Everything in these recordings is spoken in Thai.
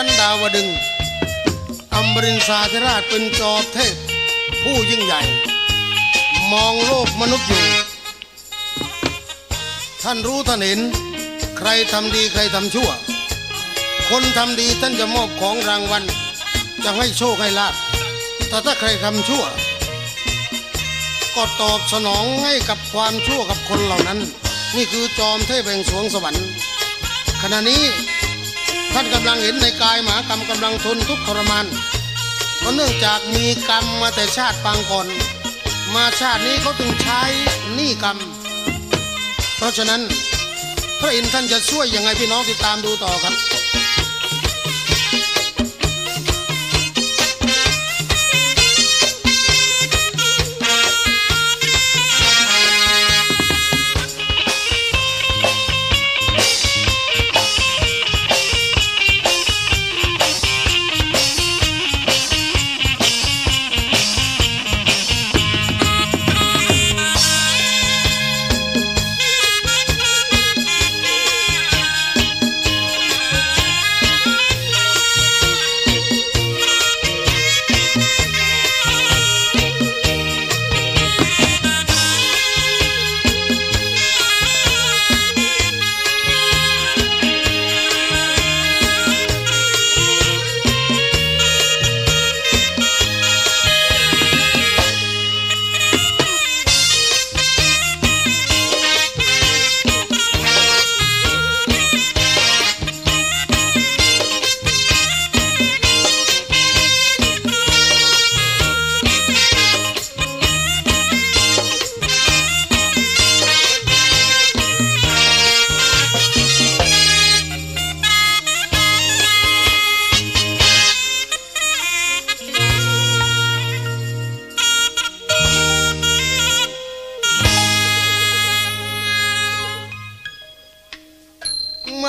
ชั้นดาวดึงส์อมรินทราธิราชเป็นจอมเทพ ผู้ยิ่งใหญ่ มองโลกมนุษย์อยู่ ท่านรู้ท่านเห็น ใครทำดีใครทำชั่ว คนทำดีท่านจะมอบของรางวัลจะให้โชคให้ลาบแต่ถ้าใครทำชั่ว ก็ตอบสนองให้กับความชั่วกับคนเหล่านั้น นี่คือจอมเทพแห่งสวงสวรรค์ขณะนี้ ท่านกำลังเห็นในกายหมากรรมกำลังทนทุกข์ทรมานเพราะเนื่องจากมีกรรมมาแต่ชาติปางก่อน มาชาตินี้เขาถึงใช้หนี้กรรม เพราะฉะนั้น พระอินทร์ท่านจะช่วยยังไงพี่น้องติดตามดูต่อครับ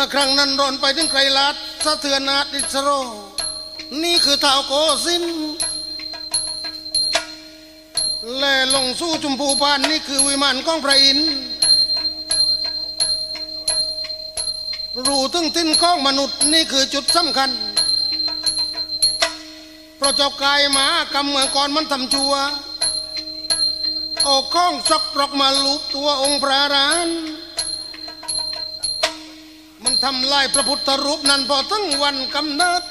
มื่อครั้งนั้นรอนไปถึงไกรลัดสะเทือนนาดิสโร นี่คือเท้าวโกสินแล่ลงสู่จุมพูพานนี่คือวิมานของพระอินทร์รู้ถึงทิ้นของมนุษย์นี่คือจุดสำคัญ เพราะเจ้ากายหมากำเมืองก่อนมันทำชัวเออกข้องซอกปลอกมาลูบตัวองค์พระรหันต์มัน ทำลายพระพุทธรูปนั้นพอทั้งวันกำเนิด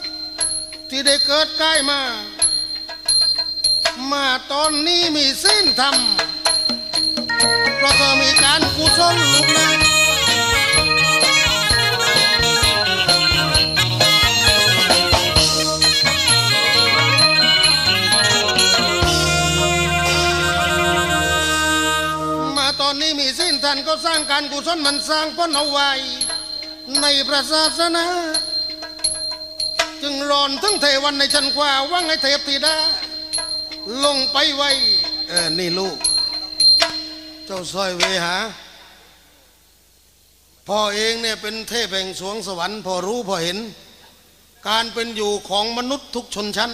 ที่ได้เกิดกายมา มาตอนนี้มีสิ้นธรรมเพราะเธอมีการกุศลลูกนะมาตอนนี้มีสิ้นท่านก็สร้างการกุศลมันสร้างพ้นเอาไว้ ในพระศาสนา จึงรอนทั้งเทวันในชั้นกว่าว่างให้เทพธิดา ลงไปไว้เออนี่ลูก เจ้าสร้อยเวหาพ่อเองเนี่ยเป็นเทพแห่งสวงสวรรค์พอรู้พอเห็น การเป็นอยู่ของมนุษย์ทุกชนชั้น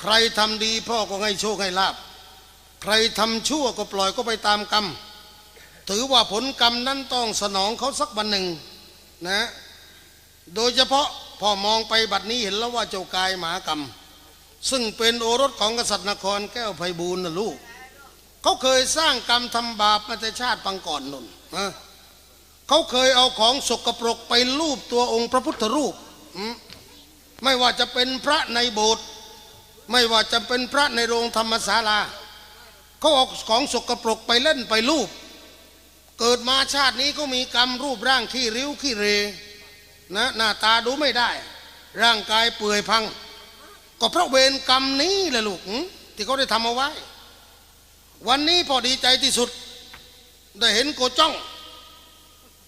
ใครทำดีพ่อก็ให้โชคให้ลาบ ใครทำชั่วก็ปล่อยก็ไปตามกรรม ถือว่าผลกรรมนั้นต้องสนองเขาสักวันหนึ่ง นะโดยเฉพาะพอมองไปบัดนี้เห็นแล้วว่าเจ้ากายหมากรรม ซึ่งเป็นโอรสของกษัตริย์นครแก้วไพบูลนะลูกเขาเคยสร้างกรรมทำบาปมาแต่ชาติปังก่อนนุนนะเขาเคยเอาของสกปรกไปลูบตัวองค์พระพุทธรูป ไม่ว่าจะเป็นพระในโบสถ์ไม่ว่าจะเป็นพระในโรงธรรมศาลาเขาเอาของสกปรกไปเล่นไปลูบ เกิดมาชาตินี้ก็มีกรรมรูปร่างขี้ริ้วขี้เรนะหน้าตาดูไม่ได้ ร่างกายเปื่อยพัง ก็เพราะเวรกรรมนี้แหละลูกที่เขาได้ทำเอาไว้ วันนี้พอดีใจที่สุด ได้เห็นโกจ้อง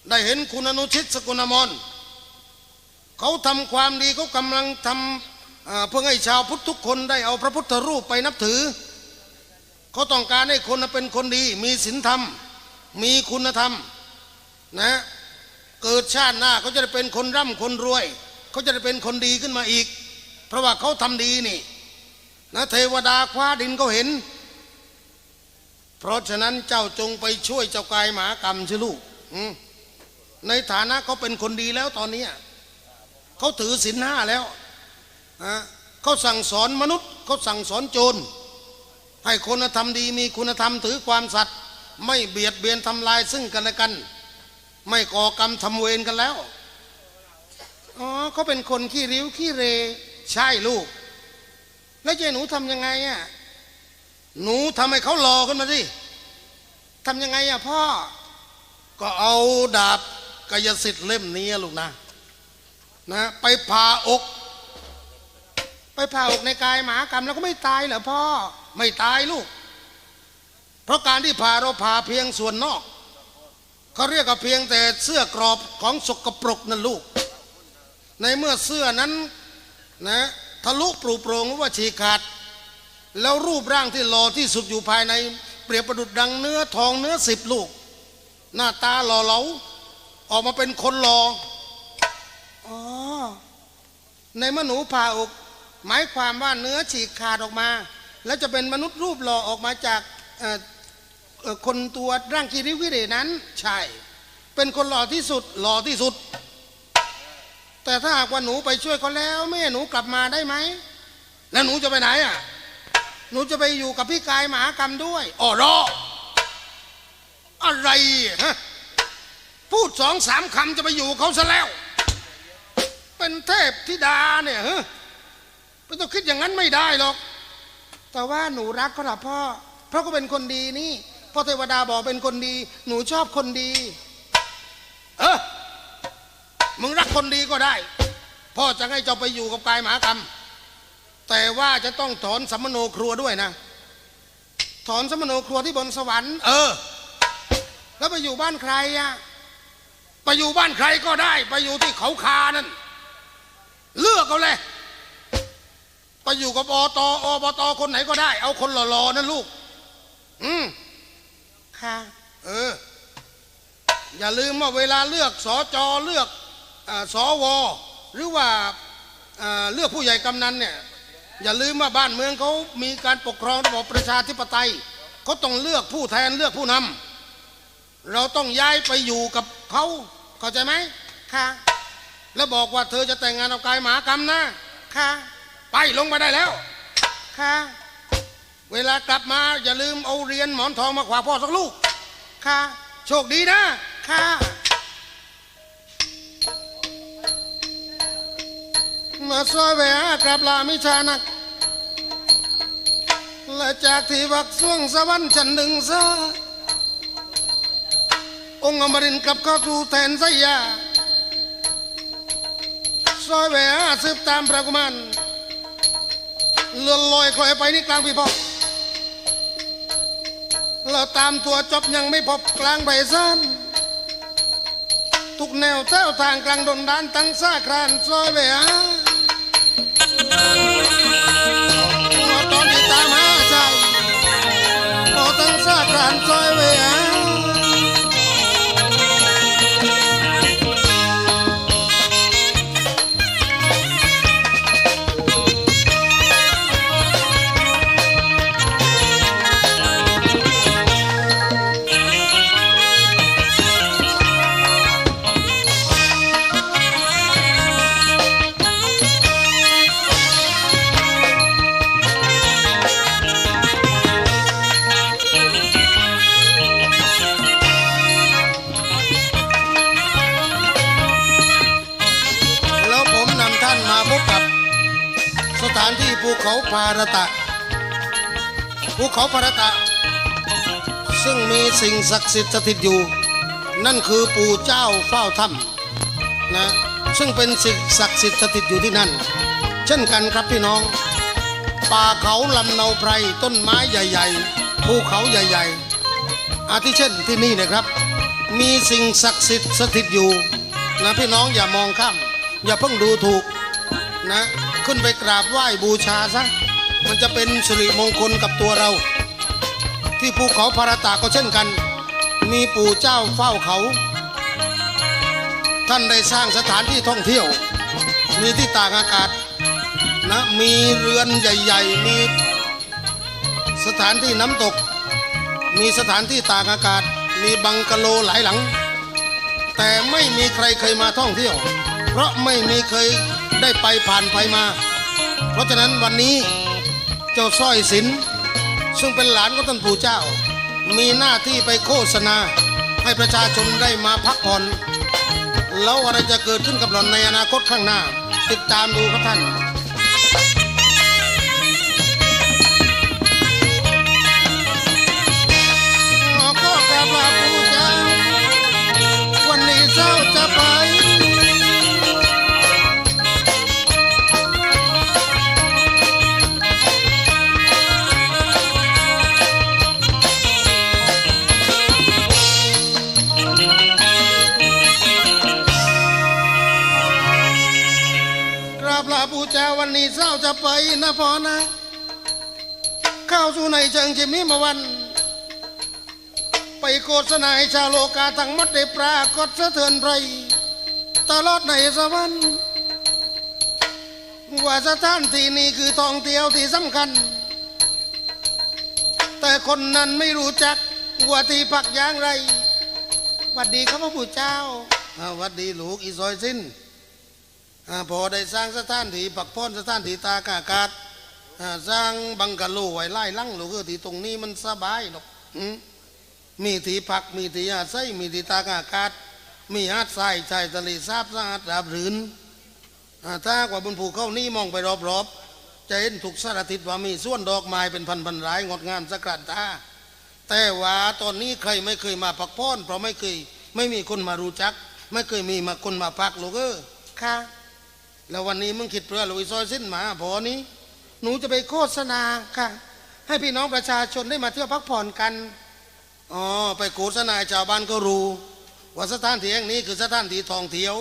ได้เห็นคุณอนุชิตสกุลมรเขาทำความดีเขากำลังทำเพื่อให้ชาวพุทธทุกคนได้เอาพระพุทธรูปไปนับถือ เขาต้องการให้คนเป็นคนดีมีศีลธรรม มีคุณธรรมนะเกิดชาติหน้าเขาจะได้เป็นคนร่ำคนรวย เขาจะได้เป็นคนดีขึ้นมาอีก เพราะว่าเขาทำดีนี่นะเทวดาคว้าดินเขาเห็น เพราะฉะนั้นเจ้าจงไปช่วยเจ้ากายหมากรรมชิลูกในฐานะเขาเป็นคนดีแล้วตอนนี้เขาถือศีลห้าแล้วนะเขาสั่งสอนมนุษย์เขาสั่งสอนโจรให้คุณธรรมดีมีคุณธรรมถือความสัตย์ ไม่เบียดเบียนทำลายซึ่งกันและกัน ไม่ก่อกรรมทำเวรกันแล้วอ๋อเขาเป็นคนขี้ริ้วขี้เร ใช่ลูก แล้วเจ๊หนูทำยังไงอะหนูทำให้เขารอขึ้นมาสิทำยังไงอะพ่อ ก็เอาดาบกายสิทธิ์เล่มนี้ลูกนะ นะ ไปผ่าอก ไปผ่าอกในกายหมากรรมแล้วก็ไม่ตายเหรอพ่อ ไม่ตายลูก เพราะการที่ผ่าเราผ่าเพียงส่วนนอกเขาเรียกว่าเพียงแต่เสื้อกรอบของสกปรกนั่นลูก ในเมื่อเสื้อนั้นนะทะลุปรุโปรงหรือว่าฉีกขาด แล้วรูปร่างที่หล่อที่สุดอยู่ภายใน เปรียบประดุดดังเนื้อทองเนื้อสิบลูก หน้าตาหล่อเหลาออกมาเป็นคนหล่ออ๋อในมื่อหนูผ่าอกหมายความว่าเนื้อฉีกขาดออกมา แล้วจะเป็นมนุษย์รูปหล่อออกมาจากเอ่อ คนตัวร่างกิริวิเรนั้น ใช่ เป็นคนหล่อที่สุดหล่อที่สุด แต่ถ้าหากว่าหนูไปช่วยเขาแล้วแม่หนูกลับมาได้ไหมแล้วหนูจะไปไหนอะหนูจะไปอยู่กับพี่กายหมหากรรมด้วยอ๋อรออะไรฮะพูดสองสามคำจะไปอยู่เขาซะแล้ว เป็นเทพธิดาเนี่ยฮะไม่ต้องคิดอย่างนั้นไม่ได้หรอก แต่ว่าหนูรักเขาหรอพ่อ เพราะเขาเป็นคนดีนี่ พ่อเทวดาบอกเป็นคนดี หนูชอบคนดี เออ มึงรักคนดีก็ได้ พ่อจะให้เจ้าไปอยู่กับกายหมากรรม แต่ว่าจะต้องถอนสัมมโนครัวด้วยนะ ถอนสัมมโนครัวที่บนสวรรค์ เออ แล้วไปอยู่บ้านใครอะไปอยู่บ้านใครก็ได้ ไปอยู่ที่เขาคานั่น เลือกเอาเลยไปอยู่กับอตอบตคนไหนก็ได้ เอาคนหล่อๆนั่นลูก อืม ค่ะ เออ อย่าลืมว่าเวลาเลือกสอจอเลือกอาสวหรือว่าอ่าเลือกผู้ใหญ่กำนันเนี่ย อย่าลืมว่าบ้านเมืองเขามีการปกครองระบอบประชาธิปไตยเขาต้องเลือกผู้แทนเลือกผู้นำเราต้องย้ายไปอยู่กับเขาเข้าใจไหมค่ะ แล้วบอกว่าเธอจะแต่งงานกับกายหมากรรมนะ ค่ะ ไปลงไปได้แล้ว ค่ะ เวลากลับมาอย่าลืมเอาเรียนหมอนทองมาขวาพ่อสักลูก ค่ะ โชคดีนะ ค่ะ มาซอยแหวกลับลามิชานัก และจากที่วักส่วงสวรรค์ฉันหนึ่งซาองค์อมรินกลับเข้าทูแทนสยาซอยแหวสืบตามพระกุมารเลื่อนลอยคอยไปนี่กลางพิภพ เราตามตัวจบยังไม่พบกลางใบซ่านทุกแนวแถวทางกลางดนดานตั้งซาครานซอยแหวพอตอนที่ตามหาใจพอตั้งซาครานซอยแหว ถานที่ภูเขาพารตะ ภูเขาพารตะ ซึ่งมีสิ่งศักดิ์สิทธิ์สถิตอยู่ นั่นคือปู่เจ้าเฝ้าถ้ำนะ ซึ่งเป็นสิ่งศักดิ์สิทธิ์สถิตอยู่ที่นั่น เช่นกันครับพี่น้อง ป่าเขาลำเนาไพรต้นไม้ใหญ่ ๆ ภูเขาใหญ่ ๆ อาทิเช่นที่นี่นะครับ มีสิ่งศักดิ์สิทธิ์สถิตอยู่นะพี่น้องอย่ามองข้ามอย่าเพิ่งดูถูกนะ ขึ้นไปกราบไหว้บูชาซะมันจะเป็นสิริมงคลกับตัวเรา ที่ภูเขาพาราตาก็เช่นกัน มีปู่เจ้าเฝ้าเขา ท่านได้สร้างสถานที่ท่องเที่ยว มีที่ตากอากาศนะมีเรือนใหญ่ ๆ มีสถานที่น้ำตก มีสถานที่ตากอากาศ มีบังกะโลหลายหลัง แต่ไม่มีใครเคยมาท่องเที่ยว เพราะไม่มีเคย ได้ไปผ่านไปมา เพราะฉะนั้นวันนี้เจ้าสร้อยสินซึ่งเป็นหลานของท่านผู้เจ้า มีหน้าที่ไปโฆษณา ให้ประชาชนได้มาพักผ่อน แล้วอะไรจะเกิดขึ้นกับหล่อนในอนาคตข้างหน้า ติดตามดูครับท่าน เจ้าวันนี้เจ้าจะไปนะพ่อนะ เข้าสู่ในเชิงจิมีมาวัน ไปโฆษณาให้ชาวโลกาทั้งหมดได้ปรากฏสะเทือนไรตลอดในสวรรค์ว่าสถานที่นี้คือท่องเที่ยวที่สำคัญ แต่คนนั้นไม่รู้จักว่าที่พักอย่างไรหวัดดีครับพระผู้เจ้าหวัดดีลูกอีซอยสิ้น พอได้สร้างสถานที่ปักพ้นสถานที่ตากอากาศสร้างบังกะโลไว้ไล่ลังลูกเออที่ตรงนี้มันสบายหรอกมีที่พักมีที่อาศัยมีที่ตากอากาศ มีหาดทรายชายทะเลสาบสะอาดราบรื่นถ้ากว่าบนภูเขานี้มองไปรอบๆจะเห็นทุกสารทิศว่ามีส่วนดอกไม้เป็นพันพันๆรายงดงามสะกรันตาแต่ว่าตอนนี้ใครไม่เคยมาพักผ่อนเพราะไม่เคยไม่มีคนมารู้จัก ไม่เคยมีมาคนมาพักลูกเออค่ะ แล้ววันนี้มึงคิดเพื่อลุยซอยสิ้นหมาพอนี้ หนูจะไปโฆษณาค่ะ ให้พี่น้องประชาชนได้มาเที่ยวพักผ่อนกันอ๋อไปโฆษณาชาวบ้านก็รู้ ว่าสถานที่แห่งนี้คือสถานที่ทองเที่ยว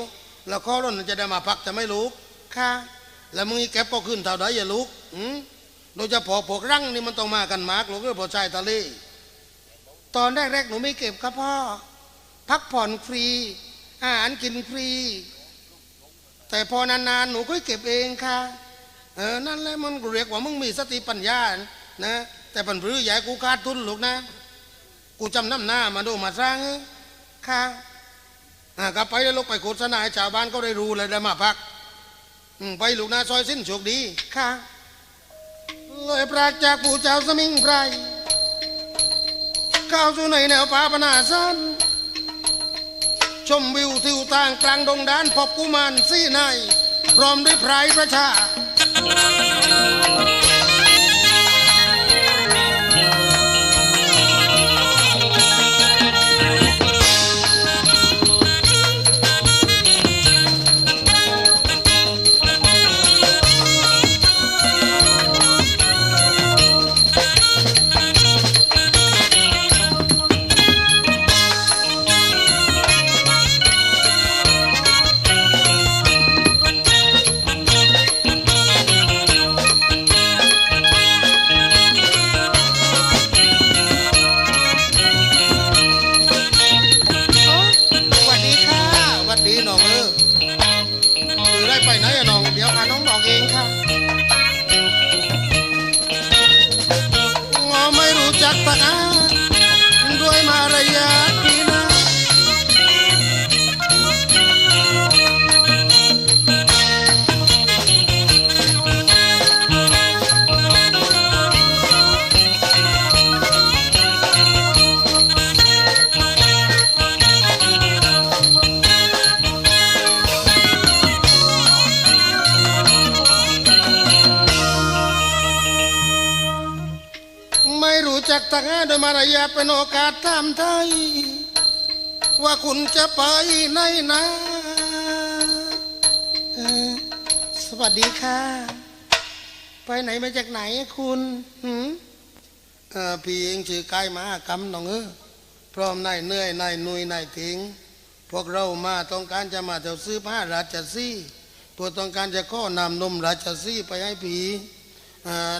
แล้วข้อร่นจะได้มาพักจะไม่รู้ค่ะ แล้วมึงอีแก็บก็ขึ้นเท่าใดอย่าลุกอืมโดยเฉพาะพวกรังนี่มันต้องมากันมากหรอกเออพอชายทะเลตอนแรกๆหนูไม่เก็บครับพ่อพักผ่อนฟรี อาหารกินฟรี แต่พอนานๆหนูก็เก็บเองค่ะเออนั่นแหละมันเรียกว่ามึงมีสติปัญญานะแต่ปัญพือใหญ่กูขาดทุนลูกนะ กูจำน้ำหน้ามาดูมาสร้างค่ะอ่ากลับไปแล้วลูกไปโฆษณาชาวบ้านก็ได้รู้เลยได้มาพักไปลูกนาซอยสิ้นโชคดีค่ะเลยปรากจากปู่เจ้าสมิงไพรเข้าสู่ในแนวป่าปนาสัน ชมวิวทิวต่างกลางดงดานพบกุมารสีในายพร้อมด้วยไพรประชา ไม่รู้จักตาโดยมารยาเป็นโอกาสทำไทย ว่าคุณจะไปไหนนะสวัสดีค่ะ ไปไหนมาจากไหนคุณหืมพี่เองชื่อกายมากรรมน้องเออพร้อมนายเหนื่อยนายหนุยนายถิง พวกเรามาต้องการจะมาเที่ยวซื้อผ้าราชสีห์เพื่อต้องการจะข้อนำนมราชสีไปให้ผี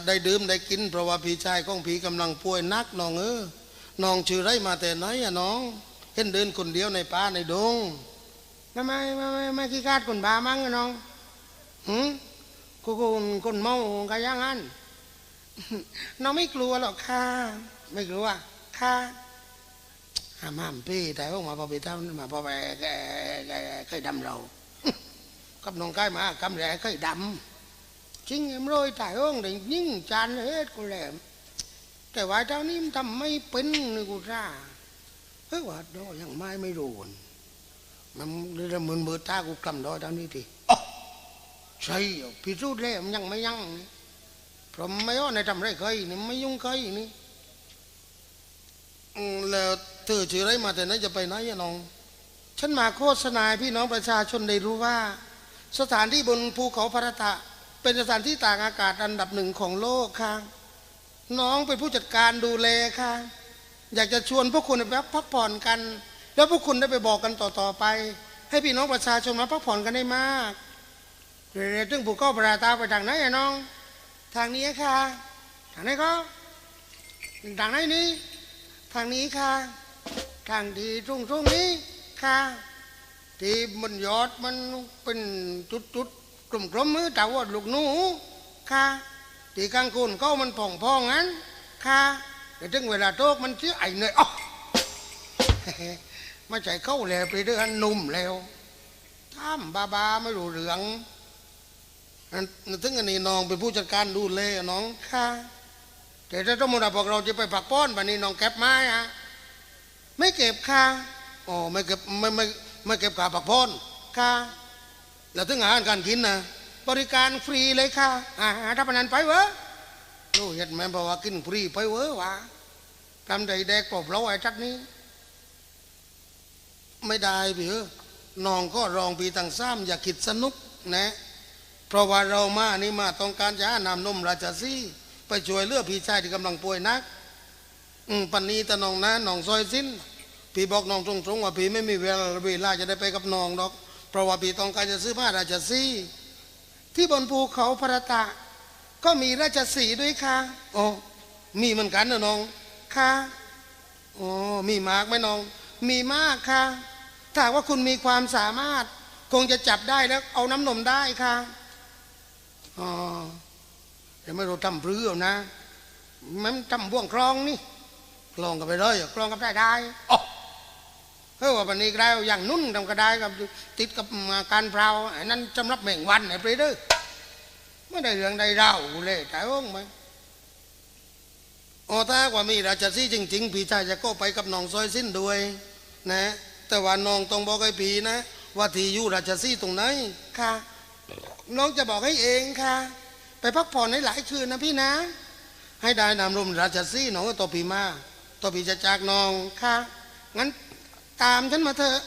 ได้ดื่มได้กิน เพราะว่าพี่ชายของผีกำลังป่วยนักน้องเออน้องชื่อไรมาแต่ไหนอะน้องเห็นเดินคนเดียวในป่าในดงไม่ไม่ไม่ไม่ไม่ขี้คาดคนบ้ามั้งอะน้องหืมกูคนคนเมากันยังงั้นน้องไม่กลัวหรอกค่ะไม่กลัวค่ะห้ามห้ามพี่แต่ว่ามาพอไปทำมาพอไปแกแกเคยดำเรากับน้องกายมากำแหลเคยดำ ริงเอ็มโรยตายห้องเด็กยิ่งจานเฮ็ดกูแหลมแต่ว่าเจ้านี่มันทำไม่เป็นนี่กูร่าเฮ้ยว่าดอยังไม่ไม่รู้นมันเรื่องมือมือตากูกำดอเท่านี้ทีอ๋อใช่อะพิสูจน์แล้วมันยังไม่ยังเพราะไม่อ้อในทำไรเคยนี่ไม่ยุ่งเคยนี่แล้วเธอชื่ออะไรมาแต่ไหนจะไปไหนอะน้องฉันมาโฆษณาพี่น้องประชาชนได้รู้ว่า สถานที่บนภูเขาพระตะ เป็นสถานที่ต่ากอากาศอันดับหนึ่งของโลกค่ะ น้องเป็นผู้จัดการดูแลค่ะ อยากจะชวนพวกคุณไปพักผ่อนกัน แล้วพวกคุณได้ไปบอกกันต่อๆไป ให้พี่น้องประชาชนมาพักผ่อนกันได้มากเดี๋ยวถึงภูเขาพระตะไปทางไหนอะน้อง ทางนี้ค่ะทางไหนก็ทางไหนนี้ทางนี้ค่ะ ทางที่ตรงตรงๆนี้ค่ะ ที่มันยอดมันเป็นจุดจุดๆ กลุ่มกลมมือแต่ว่าลูกหนูค่ะที่กลางคูนเขามันผ่องพองงั้นค่ะเดี๋ยวถึงเวลาโตกมันเชื่อไอ้เนยอ๋อไม่ใช่เข้าแล้วไปเดือนหนุ่มแล้วท่ามบาบาไม่รู้เรื่องอันถึงอันนี้น้องเป็นผู้จัดการดูแลน้องค่ะแต่ถ้าสมมติว่าพวกเราจะไปผักป้อนวันนี้น้องแก็บไม้อะไม่เก็บค่ะอ๋อไม่เก็บไม่ไม่ไม่เก็บขาปักพ่นค่ะ แล้วถึงอาหารการกินนะบริการฟรีเลยค่ะอาหารถ้าพนันไปเวะรู้เห็นไหมบอกว่ากินฟรีไปเวะวะทำใดแดกปอบเราไอ้จักนี้ ไม่ได้พี่เออน้องก็รองปีต่างซ้ำอย่าคิดสนุกนะ เพราะว่าเรามานี่มาต้องการจะหานำนมราชสีไปช่วยเลือพี่ชายที่กำลังป่วยนักอืมปันนี้ตาน้องนะน้องซอยสิ้น พี่บอกน้องตรงๆว่าพี่ไม่มีเวลาเวลาจะได้ไปกับน้องดอก ราะว่าพี่ต้องการจะซื้อผ้าราชสีที่บนภูเขาพระตะ ก็มีราชสีด้วยค่ะอ๋อมีเหมือนกันนะน้องค่ะอ๋อมีมากไหมน้อง มีมากค่ะถ้าว่าคุณมีความสามารถ คงจะจับได้แล้ว เอาน้ำนมได้ค่ะอ๋อเดี๋ยวไม่รู้ทำพรื้เอนะมันทำบ่วงคลองนี่คลองกันไปเลยคลองกับได้ได้อ๋อ เฮ้ยว่าวันนี้ได้อย่างนุ่นทำก็ได้กับติดกับการเผาไอ้นั้นสำหรับแมงวันไอ้ปรีเด้อไม่ได้เรื่องใดเล่าเลยแต่ว่าไหมอ๋อถ้าว่ามีราชสีจริง ๆ พี่ชายจะก็ไปกับน้องซอยสิ้นด้วยนะ แต่ว่าน้องต้องบอกให้พี่นะ ว่าที่อยู่ราชสีตรงไหนค่ะ น้องจะบอกให้เองค่ะ ไปพักผ่อนให้หลายคืนนะพี่นะ ให้ได้นำรมราชสีหน้องก็ต่อปีมาต่อปีจะจากน้องค่ะงั้น ตามฉันมาเถอะ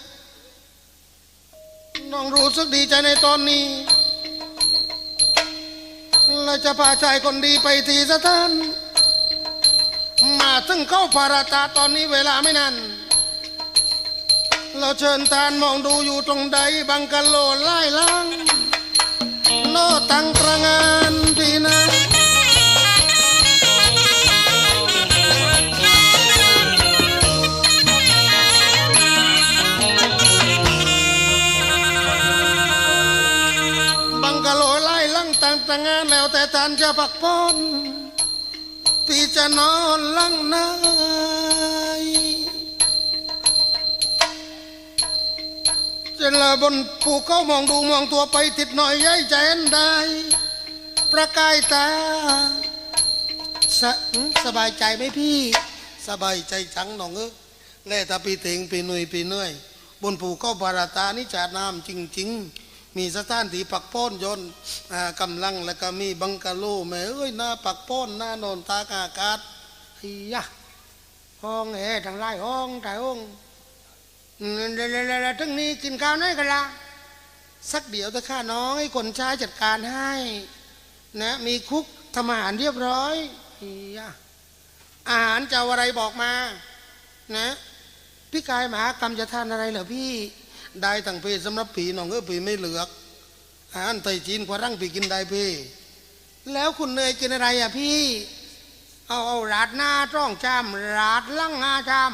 น้องรู้สึกดีใจในตอนนี้เราจะพาชายคนดีไปที่สถาน มาถึงเข้าพาราตาตอนนี้เวลาไม่นานเราเชิญทานมองดูอยู่ตรงใดบังกะโลไล่ล่าง โนตังประงานพี่นะ ตานจะพักผ่อนพี่จะนอนลังไหนเจนละบนภูเขามองดูมองตัวไปติดหน่อยย้ายใจอันใดประกายตาสสบายใจไหมพี่ สบายใจจังน้องเออแล่ถ้าพี่เต็งพี่หนุยพี่เหนื่อย บนภูเขาบาราตานี่จาน้ำจริง ๆ มีสถานที่ปักป้อนยนต์อ่ากำลังแล้วก็มีบังกะโลแม่เอ้ยหน้าปักป้อนหน้านอนตากอากาศเฮียห้องแอร์ทั้งหลายห้องแต่ห้องเดี๋ยวๆๆๆถึงนี้กินข้าวไหนกันละสักเดี๋ยวตะข้าน้องให้คนใช้จัดการให้นะมีคุกทำอาหารเรียบร้อยเฮียอาหารจะอะไรบอกมา นะ พี่กายหมากรรมจะทานอะไรเหรอพี่ ได้ทั้งเพศสำหรับผีน้องเออผีไม่เหลือกอาหารไตจีนพอรั่งผีกินได้พี่แล้วคุณเนยกินอะไรอะพี่ เอาเอาราดหน้าจ้องจามราดลังงาจาม